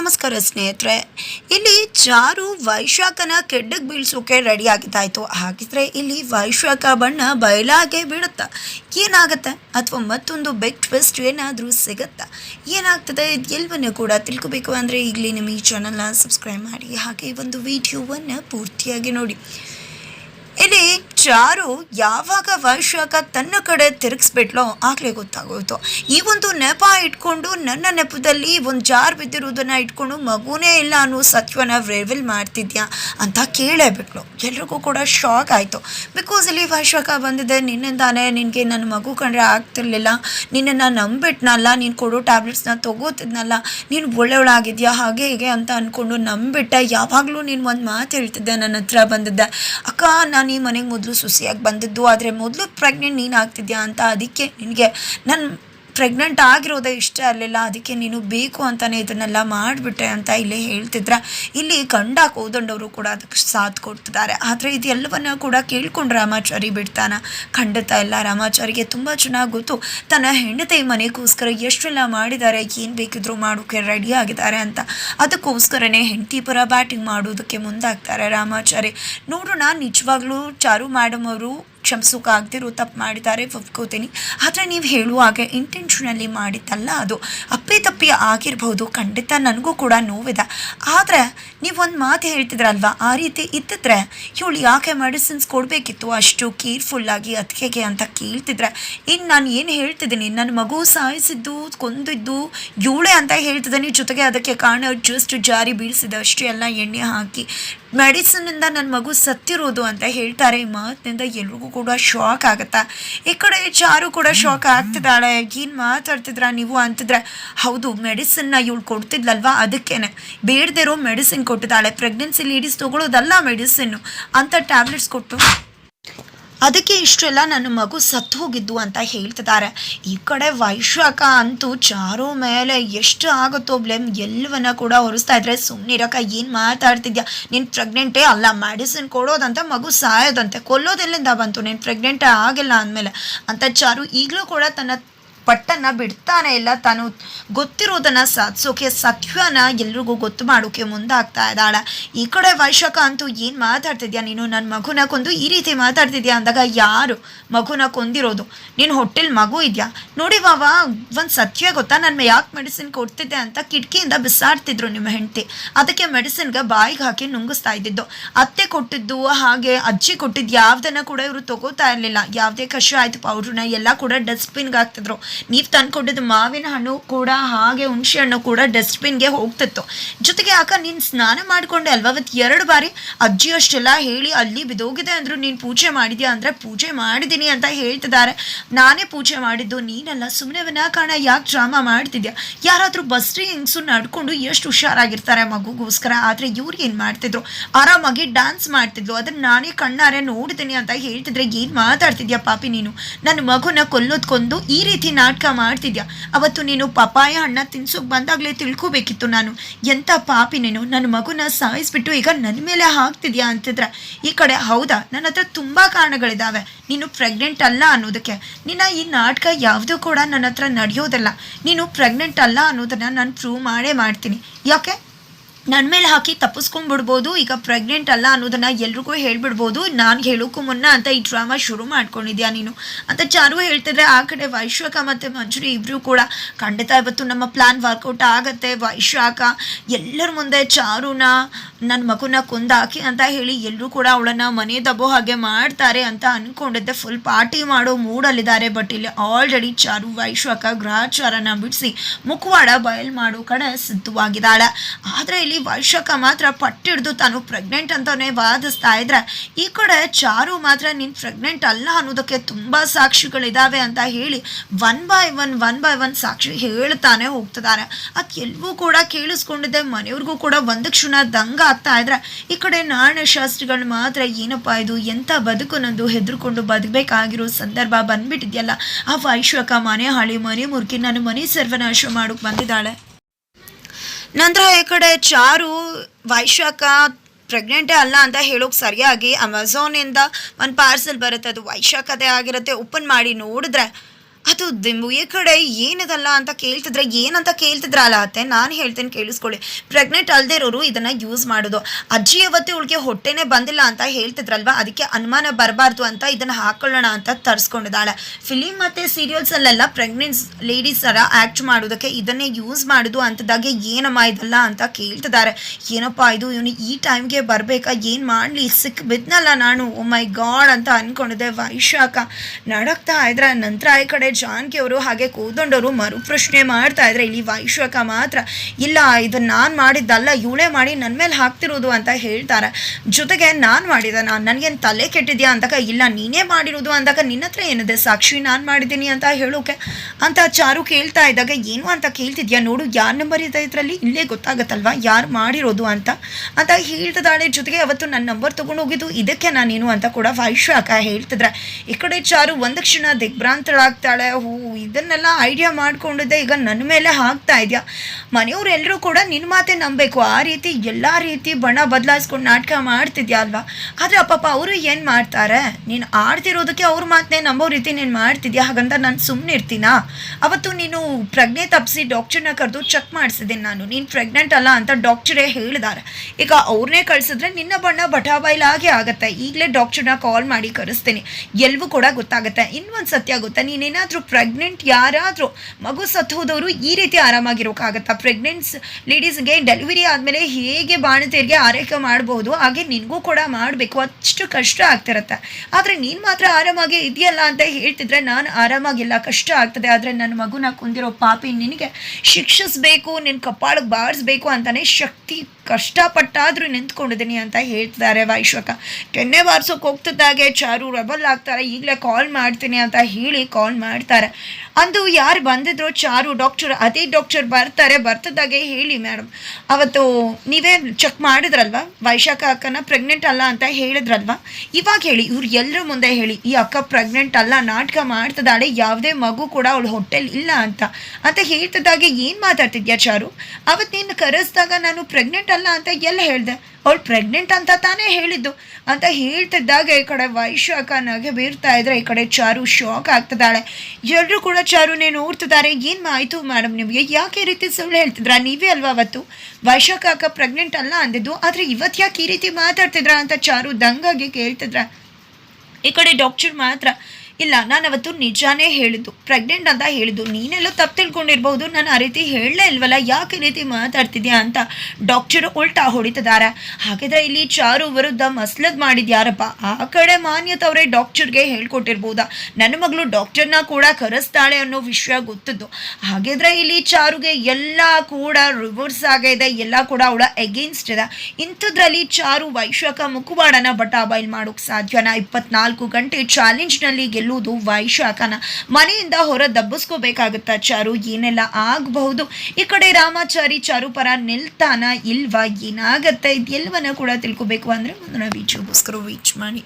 ನಮಸ್ಕಾರ ಸ್ನೇಹಿತರೆ. ಇಲ್ಲಿ ಚಾರು ವೈಶಾಖನ ಕೆಡ್ಡಕ್ಕೆ ಬೀಳ್ಸೋಕೆ ರೆಡಿ ಆಗಿದ್ದಾಯಿತು. ಹಾಗಿದ್ರೆ ಇಲ್ಲಿ ವೈಶಾಖ ಬಣ್ಣ ಬಯಲಾಗೆ ಬೀಳುತ್ತಾ? ಏನಾಗುತ್ತೆ? ಅಥವಾ ಮತ್ತೊಂದು ಬೆಗ್ ಟ್ವಿಸ್ಟ್ ಏನಾದರೂ ಸಿಗುತ್ತಾ? ಏನಾಗ್ತದೆ? ಎಲ್ಲವನ್ನೂ ಕೂಡ ತಿಳ್ಕೊಬೇಕು ಅಂದರೆ ಇಲ್ಲಿ ನಿಮ್ಮ ಈ ಚಾನಲ್ನ ಸಬ್ಸ್ಕ್ರೈಬ್ ಮಾಡಿ. ಹಾಗೆ ಒಂದು ವಿಡಿಯೋವನ್ನು ಪೂರ್ತಿಯಾಗಿ ನೋಡಿ. ಇಲ್ಲಿ ಚಾರು ಯಾವಾಗ ವೈಶಾಖ ತನ್ನ ಕಡೆ ತಿರುಗಿಸ್ಬಿಟ್ಲೋ ಆಗಲೇ ಗೊತ್ತಾಗೋಯ್ತು. ಈ ಒಂದು ನೆಪ ಇಟ್ಕೊಂಡು ನನ್ನ ನೆಪದಲ್ಲಿ ಒಂದು ಜಾರ್ ಬಿದ್ದಿರೋದನ್ನ ಇಟ್ಕೊಂಡು ಮಗುನೇ ಇಲ್ಲ ಅನ್ನೋ ಸತ್ವನ ರಿವೀಲ್ ಮಾಡ್ತಿದ್ಯಾ ಅಂತ ಕೇಳೇಬಿಟ್ಲು ಎಲ್ರಿಗೂ ಕೂಡ ಶಾಕ್ ಆಯಿತು. ಬಿಕಾಸ್ ಇಲ್ಲಿ ವೈಶಾಖ ಬಂದಿದೆ, ನಿನ್ನಿಂದಾನೇ ನಿನಗೆ ನನ್ನ ಮಗು ಕಂಡ್ರೆ ಆಗ್ತಿರ್ಲಿಲ್ಲ. ನಿನ್ನನ್ನು ನಂಬಿಟ್ನಲ್ಲ, ನೀನು ಕೊಡೋ ಟ್ಯಾಬ್ಲೆಟ್ಸ್ನ ತೊಗೋತಿದ್ನಲ್ಲ, ನೀನು ಒಳ್ಳೆಯವಳಾಗಿದ್ಯಾ ಹಾಗೆ ಹೀಗೆ ಅಂತ ಅಂದ್ಕೊಂಡು ನಂಬಿಟ್ಟೆ. ಯಾವಾಗಲೂ ನೀನು ಒಂದು ಮಾತು ಹೇಳ್ತಿದ್ದೆ, ನನ್ನ ಹತ್ರ ಬಂದಿದ್ದೆ. ಅಕ್ಕ, ನಾನು ಈ ಮನೆಗೆ ಮೊದಲು ಸುಸಿಯಾಗಿ ಬಂದಿದ್ದು ಆದರೆ ಮೊದಲು ಪ್ರೆಗ್ನೆಂಟ್ ನೀನು ಆಗ್ತಿದ್ಯಾ ಅಂತ ಅದಕ್ಕೆ ನಿನಗೆ ನನ್ನ ಪ್ರೆಗ್ನೆಂಟ್ ಆಗಿರೋದೇ ಇಷ್ಟ ಇರಲಿಲ್ಲ ಅದಕ್ಕೆ ನೀನು ಬೇಕು ಅಂತಲೇ ಇದನ್ನೆಲ್ಲ ಮಾಡಿಬಿಟ್ಟೆ ಅಂತ ಇಲ್ಲಿ ಹೇಳ್ತಿದ್ರ. ಇಲ್ಲಿ ಗಂಡ ಕೋದಂಡವರು ಕೂಡ ಅದಕ್ಕೆ ಸಾಥ್ ಕೊಡ್ತಿದ್ದಾರೆ. ಆದರೆ ಇದೆಲ್ಲವನ್ನ ಕೂಡ ಕೇಳ್ಕೊಂಡು ರಾಮಾಚಾರಿ ಬಿಡ್ತಾನ. ಖಂಡಿತ ಇಲ್ಲ ರಾಮಾಚಾರಿಗೆ ತುಂಬ ಚೆನ್ನಾಗಿ ಗೊತ್ತು. ತನ್ನ ಹೆಂಡತಿ ಮನೆಗೋಸ್ಕರ ಎಷ್ಟೆಲ್ಲ ಮಾಡಿದ್ದಾರೆ, ಏನು ಬೇಕಿದ್ರು ಮಾಡೋಕ್ಕೆ ರೆಡಿ ಆಗಿದ್ದಾರೆ ಅಂತ. ಅದಕ್ಕೋಸ್ಕರನೇ ಹೆಂಡತಿ ಪರ ಬ್ಯಾಟಿಂಗ್ ಮಾಡೋದಕ್ಕೆ ಮುಂದಾಗ್ತಾರೆ ರಾಮಾಚಾರಿ. ನೋಡೋಣ, ನಿಜವಾಗ್ಲೂ ಚಾರು ಮೇಡಮ್ ಅವರು ಕ್ಷಮಿಸೋಕ್ಕಾಗ್ದಿರೋ ತಪ್ಪು ಮಾಡಿದ್ದಾರೆ, ಒಪ್ಕೋತೀನಿ. ಆದರೆ ನೀವು ಹೇಳುವಾಗೆ ಇಂಟೆನ್ಷನಲ್ಲಿ ಮಾಡಿದ್ದಲ್ಲ ಅದು. ಅಪ್ಪಿ ತಪ್ಪಿ ಆಗಿರ್ಬೋದು ಖಂಡಿತ ನನಗೂ ಕೂಡ ನೋವಿದೆ. ಆದರೆ ನೀವೊಂದು ಮಾತು ಹೇಳ್ತಿದ್ರಲ್ವಾ, ಆ ರೀತಿ ಇದ್ದಿದ್ರೆ ಇವಳು ಯಾಕೆ ಮೆಡಿಸಿನ್ಸ್ ಕೊಡಬೇಕಿತ್ತು, ಅಷ್ಟು ಕೇರ್ಫುಲ್ಲಾಗಿ ಅದಕ್ಕೆ ಅಂತ ಕೇಳ್ತಿದ್ರೆ. ಇನ್ನು ನಾನು ಏನು ಹೇಳ್ತಿದ್ದೀನಿ ನನ್ನ ಮಗು ಸಾಯಿಸಿದ್ದು, ಕೊಂದಿದ್ದು, ಇವಳೆ ಅಂತ ಹೇಳ್ತಿದ್ದೀನಿ, ಜೊತೆಗೆ ಅದಕ್ಕೆ ಕಾರಣ ಜಸ್ಟ್ ಜಾರಿ ಬೀಳಿಸಿದೆ ಅಷ್ಟೇ ಎಲ್ಲ ಎಣ್ಣೆ ಹಾಕಿ ಮೆಡಿಸಿನಿಂದ ನನ್ನ ಮಗು ಸತ್ತಿರೋದು ಅಂತ ಹೇಳ್ತಾರೆ ಈ ಮಾತಿನಿಂದ ಎಲ್ರಿಗೂ ಕೂಡ ಶಾಕ್ ಆಗುತ್ತಾ? ಈ ಕಡೆ ಚಾರು ಕೂಡ ಶಾಕ್ ಆಗ್ತಿದ್ದಾಳೆ. ಏನು ಮಾತಾಡ್ತಿದ್ರ ನೀವು ಅಂತಿದ್ರೆ, ಹೌದು, ಮೆಡಿಸಿನ್ನ ಇವಳು ಕೊಡ್ತಿದ್ಲಲ್ವಾ? ಅದಕ್ಕೇನೆ. ಬೇಡದಿರೋ ಮೆಡಿಸಿನ್ ಕೊಟ್ಟಿದ್ದಾಳೆ. ಪ್ರೆಗ್ನೆನ್ಸಿ ಲೇಡೀಸ್ ತಗೊಳ್ಳೋದಲ್ಲ ಮೆಡಿಸಿನ್ನು. ಅಂತ ಟ್ಯಾಬ್ಲೆಟ್ಸ್ ಕೊಟ್ಟು ಅದಕ್ಕೆ ಇಷ್ಟೆಲ್ಲ ನನ್ನ ಮಗು ಸತ್ತು ಹೋಗಿದ್ದು ಅಂತ ಹೇಳ್ತಿದ್ದಾರೆ. ಈ ಕಡೆ ವೈಶಾಖ ಅಂತೂ ಚಾರು ಮೇಲೆ ಎಷ್ಟು ಆಗುತ್ತೋ ಬ್ಲೇಮ್, ಎಲ್ಲವನ್ನ ಕೂಡ ಹೊರಿಸ್ತಾ ಇದ್ರೆ. ಸುಮ್ಮನಿರಕ ಏನು ಮಾತಾಡ್ತಿದ್ಯಾ? ನೀನು ಪ್ರೆಗ್ನೆಂಟೇ ಅಲ್ಲ ಮೆಡಿಸಿನ್ ಕೊಡೋದಂತ ಮಗು ಸಾಯೋದಂತೆ. ಕೊಲ್ಲೋದೆಲ್ಲಿಂದ ಬಂತು? ನೀನು ಪ್ರೆಗ್ನೆಂಟ್ ಆಗಿಲ್ಲ ಅಂದಮೇಲೆ. ಅಂತ ಚಾರು ಈಗಲೂ ಕೂಡ ತನ್ನ ಪಟ್ಟನ್ನ ಬಿಡ್ತಾನೆ ಇಲ್ಲ. ತಾನು ಗೊತ್ತಿರೋದನ್ನ ಸಾಧಿಸೋಕೆ ಸತ್ಯನ ಎಲ್ರಿಗೂ ಗೊತ್ತು ಮಾಡೋಕೆ ಮುಂದಾಗ್ತಾ ಇದ್ದಾಳ. ಈ ಕಡೆ ವೈಶಾಖ ಅಂತೂ ಏನು ಮಾತಾಡ್ತಿದ್ಯಾ ನೀನು? ನನ್ನ ಮಗುನ ಕೊಂದು ಈ ರೀತಿ ಮಾತಾಡ್ತಿದ್ಯಾ ಅಂದಾಗ ಯಾರು ಮಗುನ ಕೊಂದಿರೋದು? ನೀನು ಹೊಟ್ಟೆಲ್ ಮಗು ಇದೆಯಾ? ನೋಡಿ ಬಾವ ಒಂದು ಸತ್ಯ ಗೊತ್ತಾ? ನನ್ನ ಯಾಕೆ ಮೆಡಿಸಿನ್ ಕೊಡ್ತಿದ್ದೆ ಅಂತ ಕಿಟಕಿಯಿಂದ ಬಿಸಾಡ್ತಿದ್ರು ನಿಮ್ಮ ಹೆಂಡತಿ. ಅದಕ್ಕೆ ಮೆಡಿಸಿನ್ಗೆ ಬಾಯಿಗೆ ಹಾಕಿ ನುಂಗಿಸ್ತಾ ಇದ್ದಿದ್ದು. ಅತ್ತೆ ಕೊಟ್ಟಿದ್ದು, ಹಾಗೆ ಅಜ್ಜಿ ಕೊಟ್ಟಿದ್ದು ಯಾವ್ದನ್ನ ಕೂಡ ಇವರು ತಗೋತಾ ಇರಲಿಲ್ಲ. ಯಾವುದೇ ಕಷಾಯ, ಆಯಿತು ಪೌಡ್ರನ್ನ ಎಲ್ಲ ಕೂಡ ಡಸ್ಟ್ಬಿನ್ಗೆ ಹಾಕ್ತಿದ್ರು. ನೀವು ತಂದ್ಕೊಂಡಿದ್ದು ಮಾವಿನ ಹಣ್ಣು ಕೂಡ ಹಾಗೆ ಹುಣಸೆ ಹಣ್ಣು ಕೂಡ ಡಸ್ಟ್ಬಿನ್ಗೆ ಹೋಗ್ತಿತ್ತು. ಜೊತೆಗೆ ಅಕ್ಕ, ನೀನು ಸ್ನಾನ ಮಾಡಿಕೊಂಡೆ ಅಲ್ವಾ? ಅವತ್ತು ಎರಡು ಬಾರಿ ಅಜ್ಜಿ ಅಷ್ಟೆಲ್ಲ ಹೇಳಿ ಅಲ್ಲಿ ಬಿದೋಗಿದೆ ಅಂದ್ರು, ನೀನು ಪೂಜೆ ಮಾಡಿದ್ಯಾ? ಅಂದರೆ, ಪೂಜೆ ಮಾಡಿದ್ದೀನಿ ಅಂತ ಹೇಳ್ತಿದ್ದಾರೆ. ನಾನೇ ಪೂಜೆ ಮಾಡಿದ್ದು, ನೀನಲ್ಲ. ಸುಮ್ಮನೆ ವಿನಾಕಾರಣ ಯಾಕೆ ಡ್ರಾಮಾ ಮಾಡ್ತಿದ್ಯಾ? ಯಾರಾದರೂ ಬಸ್ರಿ ಹೆಂಗಸು ನಡ್ಕೊಂಡು ಎಷ್ಟು ಹುಷಾರಾಗಿರ್ತಾರೆ ಮಗುಗೋಸ್ಕರ. ಆದರೆ ಇವ್ರು ಏನು ಮಾಡ್ತಿದ್ರು? ಆರಾಮಾಗಿ ಡ್ಯಾನ್ಸ್ ಮಾಡ್ತಿದ್ಲು. ಅದನ್ನ ನಾನೇ ಕಣ್ಣಾರೆ ನೋಡ್ತೀನಿ ಅಂತ ಹೇಳ್ತಿದ್ರೆ ಏನು ಮಾತಾಡ್ತಿದ್ಯಾ ಪಾಪಿ ನೀನು? ನನ್ನ ಮಗುನ ಕೊಲ್ಲೋದ್ಕೊಂದು ಈ ರೀತಿ ನಾಟಕ ಮಾಡ್ತಿದ್ಯಾ? ಅವತ್ತು ನೀನು ಪಪಾಯ ಹಣ್ಣ ತಿನ್ಸೋಕ್ ಬಂದಾಗಲೇ ತಿಳ್ಕೋಬೇಕಿತ್ತು ನಾನು. ಎಂಥ ಪಾಪಿ ನೀನು? ನನ್ನ ಮಗುನ ಸಾಯಿಸ್ಬಿಟ್ಟು ಈಗ ನನ್ನ ಮೇಲೆ ಹಾಕ್ತಿದ್ಯಾ ಅಂತಿದ್ರ? ಈ ಕಡೆ ಹೌದಾ? ನನ್ನ ಹತ್ರ ತುಂಬ ಕಾರಣಗಳಿದಾವೆ. ನೀನು ಪ್ರೆಗ್ನೆಂಟ್ ಅಲ್ಲ ಅನ್ನೋದಕ್ಕೆ. ನಿನ್ನ ಈ ನಾಟಕ ಯಾವುದೂ ಕೂಡ ನನ್ನ ಹತ್ರ ನಡೆಯೋದಲ್ಲ. ನೀನು ಪ್ರೆಗ್ನೆಂಟ್ ಅಲ್ಲ ಅನ್ನೋದನ್ನ ನಾನು ಪ್ರೂವ್ ಮಾಡೇ ಮಾಡ್ತೀನಿ. ಯಾಕೆ? ನನ್ನ ಮೇಲೆ ಹಾಕಿ ತಪ್ಪಿಸ್ಕೊಂಡ್ಬಿಡ್ಬೋದು, ಈಗ ಪ್ರೆಗ್ನೆಂಟ್ ಅಲ್ಲ ಅನ್ನೋದನ್ನ ಎಲ್ರಿಗೂ ಹೇಳ್ಬಿಡ್ಬೋದು, ನಾನು ಹೇಳೋಕ್ಕೂ ಮುನ್ನ ಅಂತ ಈ ಡ್ರಾಮಾ ಶುರು ಮಾಡ್ಕೊಂಡಿದ್ಯಾ ನೀನು? ಅಂತ ಚಾರು ಹೇಳ್ತಿದ್ರೆ ಆ ಕಡೆ ವೈಶ್ವಕ ಮತ್ತು ಮಂಜುರಿ ಇಬ್ಬರು ಕೂಡ ಖಂಡಿತ ಇವತ್ತು ನಮ್ಮ ಪ್ಲಾನ್ ವರ್ಕೌಟ್ ಆಗುತ್ತೆ, ವೈಶಾಖ. ಎಲ್ಲರ ಮುಂದೆ ಚಾರುನ ನನ್ನ ಮಗುನ ಕೊಂದಾಕಿ ಅಂತ ಹೇಳಿ ಎಲ್ಲರೂ ಕೂಡ ಅವಳನ್ನ ಮನೆ ದಬ್ಬೋ ಹಾಗೆ ಮಾಡ್ತಾರೆ ಅಂತ ಅಂದ್ಕೊಂಡಿದ್ದೆ ಫುಲ್ ಪಾರ್ಟಿ ಮಾಡೋ ಮೂಡಲ್ಲಿದ್ದಾರೆ ಬಟ್ ಇಲ್ಲಿ ಆಲ್ರೆಡಿ ಚಾರು ವೈಶ್ವಕ ಗ್ರಹಚಾರನ ಬಿಡಿಸಿ ಮುಖವಾಡ ಬಯಲು ಮಾಡೋ ಕಡೆ ಸಿದ್ಧವಾಗಿದ್ದಾಳೆ. ಆದರೆ ಇಲ್ಲಿ ವರ್ಷಕ ಮಾತ್ರ ಪಟ್ಟಿಡ್ದು ತಾನು ಪ್ರೆಗ್ನೆಂಟ್ ಅಂತಾನೆ ವಾದಿಸ್ತಾ ಇದ್ರೆ, ಈ ಕಡೆ ಚಾರು ಮಾತ್ರ ನೀನು ಪ್ರೆಗ್ನೆಂಟ್ ಅಲ್ಲ ಅನ್ನೋದಕ್ಕೆ ತುಂಬ ಸಾಕ್ಷಿಗಳಿದಾವೆ ಅಂತ ಹೇಳಿ one by one one by one ಸಾಕ್ಷಿ ಹೇಳ್ತಾನೆ ಹೋಗ್ತಿದ್ದಾರೆ ಆ ಕೆಲವು ಕೂಡ ಕೇಳಿಸ್ಕೊಂಡಿದ್ದೆ, ಮನೆಯವ್ರಿಗೂ ಕೂಡ ಒಂದು ಕ್ಷಣ ದಂಗ ಆಗ್ತಾ ಇದ್ರೆ, ಈ ಕಡೆ ನಾಣ್ಯ ಶಾಸ್ತ್ರಿಗಳು ಮಾತ್ರ ಏನಪ್ಪ ಇದು ಎಂಥ ಬದುಕು ನಂದು ಹೆದರ್ಕೊಂಡು ಬದುಕಬೇಕಾಗಿರೋ ಸಂದರ್ಭ ಬಂದ್ಬಿಟ್ಟಿದ್ಯಲ್ಲ, ಆ ವೈಶ್ವಕ ಮನೆ ಹಾಳಿ ಮನೆ ಮುರುಕಿ ನಾನು ಮನೆ ಸರ್ವನಾಶ ಮಾಡೋಕೆ ಬಂದಿದ್ದಾಳೆ. ನಂತರ ಈ ಕಡೆ ಚಾರು, ವೈಶಾಖ ಪ್ರೆಗ್ನೆಂಟೇ ಅಲ್ಲ ಅಂತ ಹೇಳೋಕೆ ಸರಿಯಾಗಿ ಅಮೆಝಾನಿಂದ ಒಂದು ಪಾರ್ಸೆಲ್ ಬರುತ್ತೆ. ಅದು ವೈಶಾಖದೇ ಆಗಿರುತ್ತೆ. ಓಪನ್ ಮಾಡಿ ನೋಡಿದ್ರೆ ಅದು ಈ ಕಡೆ ಏನಿದಲ್ಲ ಅಂತ ಕೇಳ್ತಿದ್ರೆ, ಏನಂತ ಕೇಳ್ತಿದ್ರಲ್ಲ ಅತ್ತೆ? ನಾನು ಹೇಳ್ತೀನಿ, ಕೇಳಿಸ್ಕೊಳ್ಳಿ. ಪ್ರೆಗ್ನೆಂಟ್ ಅಲ್ಲದೆ ಇರೋರು ಇದನ್ನು ಯೂಸ್ ಮಾಡೋದು. ಅಜ್ಜಿ ಅವತ್ತು ಇವಳಿಗೆ ಹೊಟ್ಟೆನೇ ಬಂದಿಲ್ಲ ಅಂತ ಹೇಳ್ತಿದ್ರಲ್ವಾ? ಅದಕ್ಕೆ ಅನುಮಾನ ಬರಬಾರ್ದು ಅಂತ ಇದನ್ನು ಹಾಕೊಳ್ಳೋಣ ಅಂತ ತರಿಸ್ಕೊಂಡಿದ್ದಾಳೆ. ಫಿಲಿಮ್ ಮತ್ತು ಸೀರಿಯಲ್ಸಲ್ಲೆಲ್ಲ ಪ್ರೆಗ್ನೆಂಟ್ ಲೇಡೀಸ್ ಥರ ಆ್ಯಕ್ಟ್ ಮಾಡೋದಕ್ಕೆ ಇದನ್ನೇ ಯೂಸ್ ಮಾಡೋದು ಅಂತದಾಗೆ ಏನಮ್ಮ ಇದಲ್ಲ ಅಂತ ಕೇಳ್ತಿದ್ದಾರೆ. ಏನಪ್ಪ ಇದು? ಇವನು ಈ ಟೈಮ್ಗೆ ಬರಬೇಕಾ? ಏನು ಮಾಡಲಿ? ಸಿಕ್ ಬಿದ್ನಲ್ಲ ನಾನು. ಓ ಮೈ ಗಾಡ್ ಅಂತ ಅಂದ್ಕೊಂಡಿದ್ದೆ ವೈಶಾಖ, ನಡಕ್ತಾ ಇದ್ರೆ ನಂತರ ಈ ಕಡೆ ಜಾನಕಿ ಅವರು ಹಾಗೆ ಕೂದೊಂಡವರು ಮರು ಪ್ರಶ್ನೆ ಮಾಡ್ತಾ ಇದ್ರೆ, ಇಲ್ಲಿ ವೈಶ್ವಕ ಮಾತ್ರ ಇಲ್ಲ ಇದನ್ನ ನಾನು ಮಾಡಿದ್ದಲ್ಲ, ಇವಳೇ ಮಾಡಿ ನನ್ನ ಮೇಲೆ ಹಾಕ್ತಿರೋದು ಅಂತ ಹೇಳ್ತಾರೆ. ಜೊತೆಗೆ ನಾನು ಮಾಡಿದ, ನಾನು ನನಗೇನು ತಲೆ ಕೆಟ್ಟಿದ್ಯಾ ಅಂದಾಗ ಇಲ್ಲ, ನೀನೇ ಮಾಡಿರೋದು ಅಂದಾಗ ನಿನ್ನ ಹತ್ರ ಏನಿದೆ ಸಾಕ್ಷಿ, ನಾನು ಮಾಡಿದ್ದೀನಿ ಅಂತ ಹೇಳೋಕೆ? ಅಂತ ಚಾರು ಕೇಳ್ತಾ ಇದ್ದಾಗ, ಏನು ಅಂತ ಕೇಳ್ತಿದ್ಯಾ ನೋಡು, ಯಾರ ನಂಬರ್ ಇದೆ ಇದರಲ್ಲಿ? ಇಲ್ಲೇ ಗೊತ್ತಾಗತ್ತಲ್ವಾ, ಯಾರು ಮಾಡಿರೋದು ಅಂತ? ಅಂತ ಹೇಳ್ತಿದ್ದಾಳೆ. ಜೊತೆಗೆ ಅವತ್ತು ನನ್ನ ನಂಬರ್ ತೊಗೊಂಡು ಹೋಗಿದ್ದು, ಇದಕ್ಕೆ ನಾನೇನು ಅಂತ ಕೂಡ ವೈಶ್ವಾಕ ಹೇಳ್ತಿದ್ರೆ, ಈ ಕಡೆ ಚಾರು ಒಂದು ಕ್ಷಣ ದಿಗ್ಭ್ರಾಂತಳಾಗ್ತಾಳೆ. ಹೂ ಇದನ್ನೆಲ್ಲ ಐಡಿಯಾ ಮಾಡ್ಕೊಂಡಿದ್ದೆ, ಈಗ ನನ್ನ ಮೇಲೆ ಹಾಕ್ತಾ ಇದೆಯಾ? ಮನೆಯವರೆಲ್ಲರೂ ಕೂಡ ನಿನ್ನ ಮಾತೇ ನಂಬಬೇಕು. ಆ ರೀತಿ ಎಲ್ಲ ರೀತಿ ಬಣ್ಣ ಬದಲಾಯಿಸ್ಕೊಂಡು ನಾಟಕ ಮಾಡ್ತಿದ್ಯಾ ಅಲ್ವಾ? ಆದರೆ ಪಾಪ ಅವರು ಏನು ಮಾಡ್ತಾರೆ? ನೀನು ಆಡ್ತಿರೋದಕ್ಕೆ ಅವ್ರ ಮಾತನ್ನೇ ನಂಬೋ ರೀತಿ ನೀನು ಮಾಡ್ತಿದ್ಯಾ? ಹಾಗಂತ ನಾನು ಸುಮ್ಮನೆ ಇರ್ತೀನಾ ಅವತ್ತು ನೀನು ಪ್ರಜ್ಞೆ ತಪ್ಪಿಸಿ ಡಾಕ್ಟರ್ನ ಕರೆದು ಚೆಕ್ ಮಾಡಿಸಿದ್ದೀನಿ ನಾನು. ನೀನು ಪ್ರೆಗ್ನೆಂಟ್ ಅಲ್ಲ ಅಂತ ಡಾಕ್ಟರೇ ಹೇಳಿದ್ದಾರೆ ಈಗ ಅವ್ರನ್ನೇ ಕಳಿಸಿದ್ರೆ ನಿನ್ನ ಬಣ್ಣ ಬಟಾಬೈಲಾಗೆ ಆಗುತ್ತೆ. ಈಗಲೇ ಡಾಕ್ಟರ್ನ ಕಾಲ್ ಮಾಡಿ ಕರೆಸ್ತೀನಿ. ಎಲ್ಲವೂ ಕೂಡ ಗೊತ್ತಾಗುತ್ತೆ. ಇನ್ನೊಂದು ಸತ್ಯ ಗೊತ್ತಾ ನೀನೇನಾದರೂ ಪ್ರೆಗ್ನೆಂಟ್ ಯಾರಾದರೂ ಮಗು ಸತ್ತು ಹೋದವರು ಈ ರೀತಿ ಆರಾಮಾಗಿರೋಕ್ಕಾಗತ್ತಾ ಪ್ರೆಗ್ನೆಂಟ್ಸ್ ಲೇಡೀಸ್ಗೆ ಡೆಲಿವರಿ ಆದಮೇಲೆ ಹೇಗೆ ಬಾಣತಿಯರಿಗೆ ಆರೈಕೆ ಮಾಡ್ಬೋದು? ಹಾಗೆ ನಿನಗೂ ಕೂಡ ಮಾಡಬೇಕು. ಅಷ್ಟು ಕಷ್ಟ ಆಗ್ತಿರತ್ತೆ ಆದರೆ ನೀನು ಮಾತ್ರ ಆರಾಮಾಗಿ ಇದೆಯಲ್ಲ ಅಂತ ಹೇಳ್ತಿದ್ರೆ ನಾನು ಆರಾಮಾಗಿಲ್ಲ. ಕಷ್ಟ ಆಗ್ತದೆ. ಆದರೆ ನನ್ನ ಮಗುನ ಕುಂದಿರೋ ಪಾಪಿ ನಿನಗೆ ಶಿಕ್ಷಿಸಬೇಕು ನಿನ್ನ ಕಪಾಳಕ್ಕೆ ಬಾರಿಸ್ಬೇಕು ಅಂತಲೇ ಶಕ್ತಿ ಕಷ್ಟಪಟ್ಟಾದರೂ ನಿಂತ್ಕೊಂಡಿದ್ದೀನಿ ಅಂತ ಹೇಳ್ತಿದ್ದಾರೆ ವೈಶ್ವಕ. ಕೆನ್ನೆ ಬಾರಿಸೋಕೆ ಹೋಗ್ತಿದ್ದಾಗೆ ಚಾರು ರಬಲ್ ಆಗ್ತಾರೆ. ಈಗಲೇ ಕಾಲ್ ಮಾಡ್ತೀನಿ ಅಂತ ಹೇಳಿ ಕಾಲ್ ಮಾಡ್ತಾರೆ. ಅಂದು ಯಾರು ಬಂದಿದ್ರು ಚಾರು ಡಾಕ್ಟರ್, ಅದೇ ಡಾಕ್ಟರ್ ಬರ್ತಾರೆ, ಬರ್ತದಾಗೆ ಹೇಳಿ ಮೇಡಮ್ ಅವತ್ತು ನೀವೇ ಚೆಕ್ ಮಾಡಿದ್ರಲ್ವಾ? ವೈಶಾಖ ಅಕ್ಕನ ಪ್ರೆಗ್ನೆಂಟ್ ಅಲ್ಲ ಅಂತ ಹೇಳಿದ್ರಲ್ವಾ? ಇವಾಗ ಹೇಳಿ, ಇವ್ರು ಎಲ್ಲರ ಮುಂದೆ ಹೇಳಿ, ಈ ಅಕ್ಕ ಪ್ರೆಗ್ನೆಂಟ್ ಅಲ್ಲ, ನಾಟಕ ಮಾಡ್ತದಾಳೆ ಯಾವುದೇ ಮಗು ಕೂಡ ಅವಳು ಹೊಟ್ಟೆಲ್ ಇಲ್ಲ ಅಂತ. ಅಂತ ಹೇಳ್ತದಾಗೆ ಏನು ಮಾತಾಡ್ತಿದ್ಯಾ ಚಾರು? ಅವತ್ತು ನೀನು ಕರೆಸ್ದಾಗ ನಾನು ಪ್ರೆಗ್ನೆಂಟ್ ಅಲ್ಲ ಅಂತ ಎಲ್ಲ ಹೇಳ್ದೆ. ಅವಳು ಪ್ರೆಗ್ನೆಂಟ್ ಅಂತ ತಾನೇ ಹೇಳಿದ್ದು. ಅಂತ ಹೇಳ್ತಿದ್ದಾಗ ಈ ಕಡೆ ವೈಶಾಖ ನಗೆ ಬೀರ್ತಾ ಇದ್ರೆ ಈ ಕಡೆ ಚಾರು ಶಾಕ್ ಆಗ್ತದಾಳೆ ಎಲ್ಲರೂ ಕೂಡ ಚಾರುನೇ ನೋಡ್ತಿದ್ದಾರೆ ಏನು ಆಯಿತು ಮೇಡಮ್ ನಿಮಗೆ? ಯಾಕೆ ಈ ರೀತಿ ಸುಳ್ಳು ಹೇಳ್ತಿದ್ರಾ? ನೀವೇ ಅಲ್ವಾ ಅವತ್ತು? ವೈಶಾಖ ಅಕ್ಕ ಪ್ರೆಗ್ನೆಂಟ್ ಅಲ್ಲ ಅಂದಿದ್ದು, ಆದರೆ ಇವತ್ತು ಯಾಕೆ ಈ ರೀತಿ ಮಾತಾಡ್ತಿದ್ರಾ ಅಂತ ಚಾರು ದಂಗಾಗಿ ಕೇಳ್ತಿದ್ರ? ಈ ಕಡೆ ಡಾಕ್ಟರ್ ಮಾತ್ರ ಇಲ್ಲ ನಾನು ಅವತ್ತು ನಿಜಾನೇ ಹೇಳಿದ್ದು. ಪ್ರೆಗ್ನೆಂಟ್ ಅಂತ ಹೇಳಿದ್ದು. ನೀನೆಲ್ಲೋ ತಪ್ಪು ತಿಳ್ಕೊಂಡಿರ್ಬೋದು. ನಾನು ಆ ರೀತಿ ಹೇಳಲೇ ಇಲ್ವಲ್ಲ? ಯಾಕೆ ರೀತಿ ಮಾತಾಡ್ತಿದ್ಯಾ ಅಂತ ಡಾಕ್ಟರ್ ಉಲ್ಟಾ ಹೊಡಿತಿದ್ದಾರೆ. ಹಾಗಿದ್ರೆ ಇಲ್ಲಿ ಚಾರು ವಿರುದ್ಧ ಮಸ್ಲದ್ ಮಾಡಿದ್ಯಾರಪ್ಪ ಆ ಕಡೆ ಮಾನ್ಯತವರೇ ಡಾಕ್ಟರ್ಗೆ ಹೇಳ್ಕೊಟ್ಟಿರ್ಬೋದಾ? ನನ್ನ ಮಗಳು ಡಾಕ್ಟರ್ನ ಕೂಡ ಕರೆಸ್ತಾಳೆ ಅನ್ನೋ ವಿಷಯ ಗೊತ್ತಿದ್ದು. ಹಾಗಿದ್ರೆ ಇಲ್ಲಿ ಚಾರುಗೆ ಎಲ್ಲ ಕೂಡ ರಿವರ್ಸ್ ಆಗಿದೆ ಎಲ್ಲ ಕೂಡ ಅವಳ ಎಗೇನ್ಸ್ಟ್ ಇದೆ. ಇಂಥದ್ರಲ್ಲಿ ಚಾರು ವೈಶ್ವಕ ಮುಖವಾಡನ ಬಟಾಬೈಲ್ ಮಾಡೋಕೆ ಸಾಧ್ಯನಾ? ಇಪ್ಪತ್ನಾಲ್ಕು ಗಂಟೆ ಚಾಲೆಂಜ್ನಲ್ಲಿ ಗೆಲ್ಲುವುದು ವೈಶಾಖನ ಮನೆಯಿಂದ ಹೊರ ದಬ್ಬಿಸ್ಕೋಬೇಕಾಗುತ್ತಾ ಚಾರು? ಏನೆಲ್ಲ ಆಗಬಹುದು? ಈ ಕಡೆ ರಾಮಾಚಾರಿ ಚಾರು ಪರ ನಿಲ್ತಾನ ಇಲ್ವಾ? ಏನಾಗತ್ತೆ ಇದೆಲ್ಲವನ್ನ ಕೂಡ ತಿಳ್ಕೊಬೇಕು ಅಂದ್ರೆ ಮುಂದಿನ ವೀಡಿಯೋಗೋಸ್ಕರ ವೀಚ್ ಮಾಡಿ.